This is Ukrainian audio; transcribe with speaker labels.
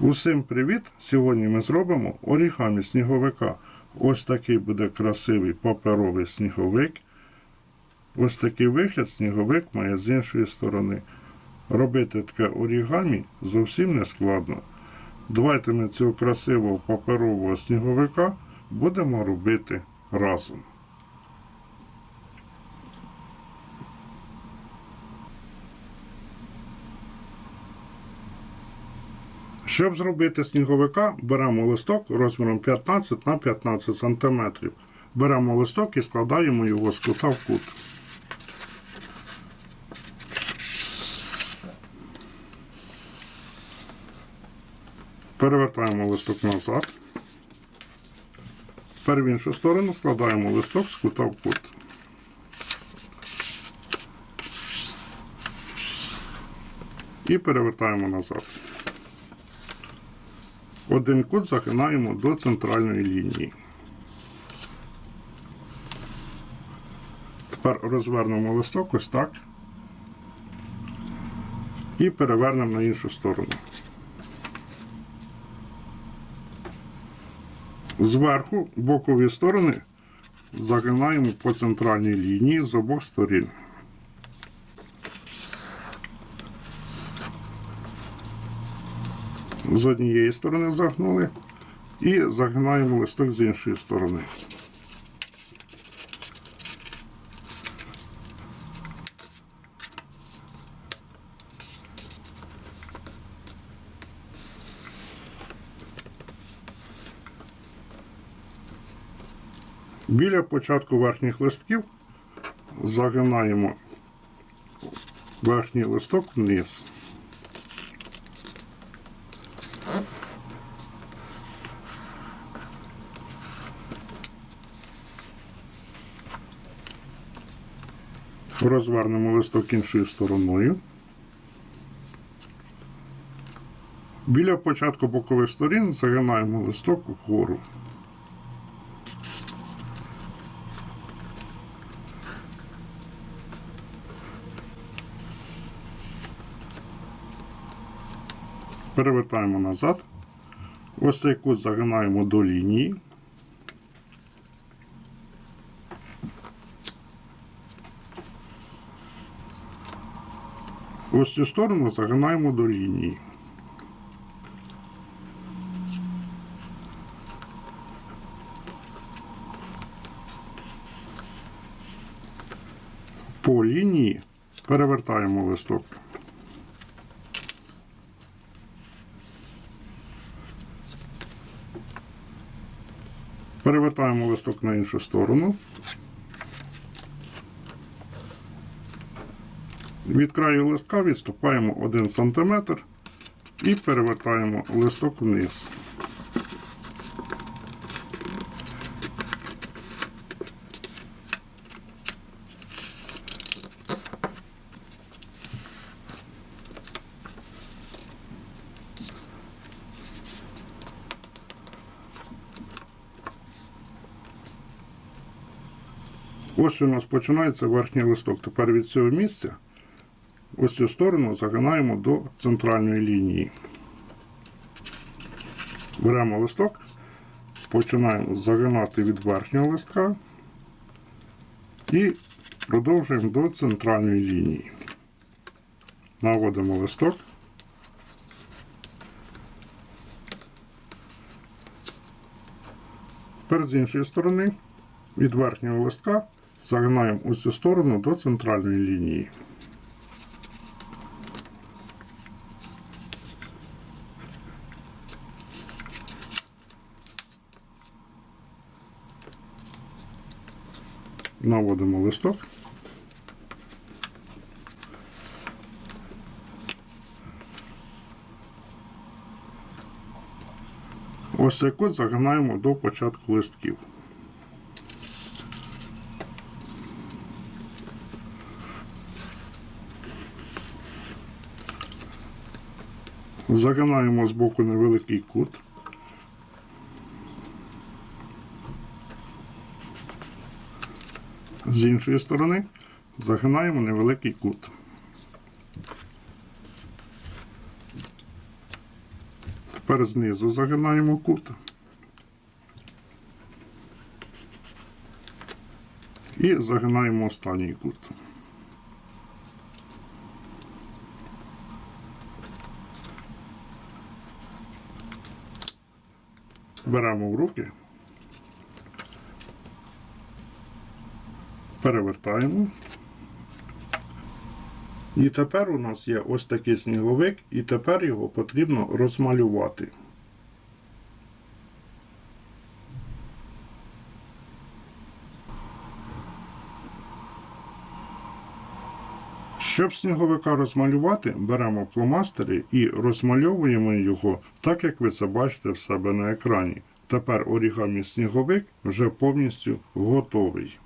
Speaker 1: Усім привіт! Сьогодні ми зробимо орігамі сніговика. Ось такий буде красивий паперовий сніговик. Ось такий вигляд сніговик має з іншої сторони. Робити таке орігамі зовсім не складно. Давайте ми цього красивого паперового сніговика будемо робити разом. Щоб зробити сніговика, беремо листок розміром 15 на 15 см. Беремо листок і складаємо його з кута в кут. Перевертаємо листок назад. Тепер в іншу сторону складаємо листок з кута в кут. І перевертаємо назад. Один кут загинаємо до центральної лінії. Тепер розвернемо листок ось так. І перевернемо на іншу сторону. Зверху бокові сторони загинаємо по центральній лінії з обох сторін. З однієї сторони загнули і загинаємо листок з іншої сторони. Біля початку верхніх листків загинаємо верхній листок вниз. Розвернемо листок іншою стороною. Біля початку бокових сторін загинаємо листок вгору. Перевертаємо назад. Ось цей кут загинаємо до лінії. Ось цю сторону загинаємо до лінії. По лінії перевертаємо листок. Перевертаємо листок на іншу сторону. Від краю листка відступаємо 1 см і перевертаємо листок вниз. Ось у нас починається верхній листок. Тепер від цього місця ось цю сторону загинаємо до центральної лінії. Беремо листок, починаємо загинати від верхнього листка і продовжуємо до центральної лінії. Наводимо листок. Тепер з іншої сторони від верхнього листка загинаємо ось цю сторону до центральної лінії. Наводимо листок. Ось цей кут загинаємо до початку листків. Загинаємо з боку невеликий кут. З іншої сторони загинаємо невеликий кут. Тепер знизу загинаємо кут. І загинаємо останній кут. Беремо в руки. Перевертаємо. І тепер у нас є ось такий сніговик, і тепер його потрібно розмалювати. Щоб сніговика розмалювати, беремо фломастери і розмальовуємо його так, як ви це бачите в себе на екрані. Тепер орігамі сніговик вже повністю готовий.